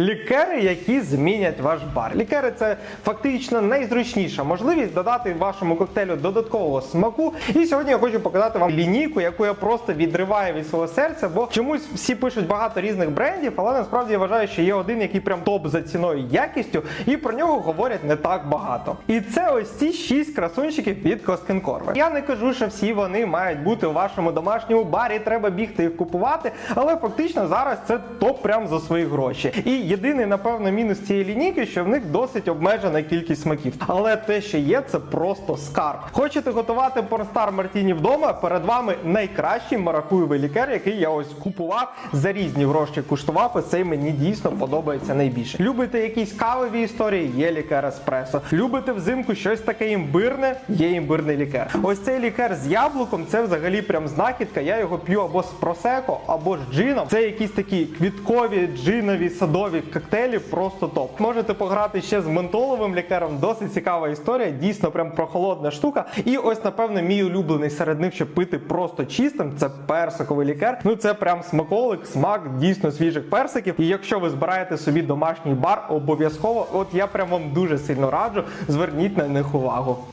Лікери, які змінять ваш бар. Лікери це фактично найзручніша можливість додати вашому коктейлю додаткового смаку. І сьогодні я хочу показати вам лінійку, яку я просто відриваю від свого серця, бо чомусь всі пишуть багато різних брендів, але насправді я вважаю, що є один, який прям топ за ціною і якістю, і про нього говорять не так багато. І це ось ці шість красунчиків від Костенкорва. Я не кажу, що всі вони мають бути у вашому домашньому барі, треба бігти їх купувати, але фактично зараз це топ прям за свої гроші. І єдиний, напевно, мінус цієї лінійки, що в них досить обмежена кількість смаків. Але те, що є, це просто скарб. Хочете готувати порнстар Мартіні вдома? Перед вами найкращий маракуєвий лікер, який я ось купував за різні гроші. Куштував, і цей мені дійсно подобається найбільше. Любите якісь кавові історії? Є лікер еспресо. Любите взимку щось таке імбирне? Є імбирний лікер. Ось цей лікер з яблуком це взагалі прям знахідка. Я його п'ю або з просеко, або з джином. Це якісь такі квіткові, джинові, садові коктейлі, просто топ. Можете пограти ще з ментоловим лікером. Досить цікава історія, дійсно прям прохолодна штука. І ось, напевно, мій улюблений серед них, щоб пити просто чистим, це персиковий лікер. Ну це прям смаколик, смак дійсно свіжих персиків. І якщо ви збираєте собі домашній бар, обов'язково, от я прям вам дуже сильно раджу, зверніть на них увагу.